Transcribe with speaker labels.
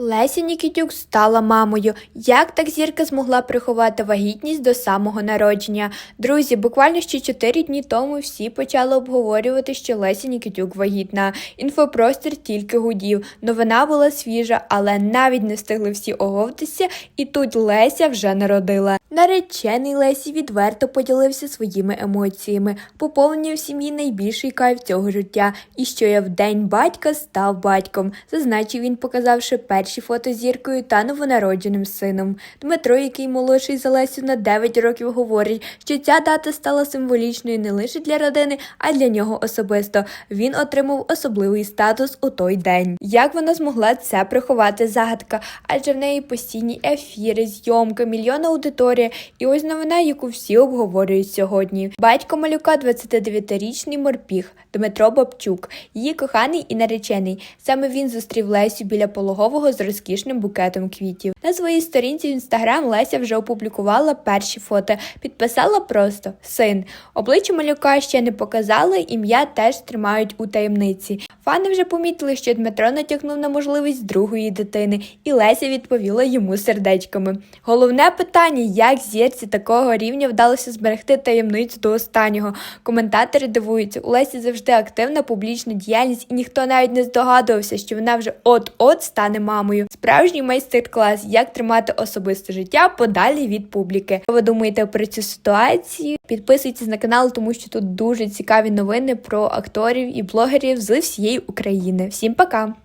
Speaker 1: Леся Нікітюк стала мамою. Як так зірка змогла приховати вагітність до самого народження? Друзі, буквально ще 4 дні тому всі почали обговорювати, що Леся Нікітюк вагітна. Інфопростір тільки гудів. Новина була свіжа, але навіть не встигли всі оговтатися, і тут Леся вже народила. Наречений Лесі відверто поділився своїми емоціями, поповнив в сім'ї найбільший кайф цього життя, і що я в день батька став батьком, зазначив він, показавши перші фото з зіркою та новонародженим сином. Дмитро, який молодший за Лесю на 9 років, говорить, що ця дата стала символічною не лише для родини, а й для нього особисто. Він отримав особливий статус у той день. Як вона змогла це приховати загадка? Адже в неї постійні ефіри, зйомка, мільйонна аудиторія, і ось новина, яку всі обговорюють сьогодні. Батько малюка 29-річний морпіг Дмитро Бабчук, її коханий і наречений. Саме він зустрів Лесю біля пологового з розкішним букетом квітів. На своїй сторінці в інстаграм Леся вже опублікувала перші фото. Підписала просто син. Обличчя малюка ще не показали, ім'я теж тримають у таємниці. Фани вже помітили, що Дмитро натякнув на можливість другої дитини, і Леся відповіла йому сердечками. Головне питання, як зірці такого рівня вдалося зберегти таємницю до останнього. Коментатори дивуються, у Лесі завжди активна публічна діяльність, і ніхто навіть не здогадувався, що вона вже от-от стане мамою. Справжній майстер-клас, як тримати особисте життя подалі від публіки. Що ви думаєте про цю ситуацію? Підписуйтесь на канал, тому що тут дуже цікаві новини про акторів і блогерів з всієї України. Всім пока!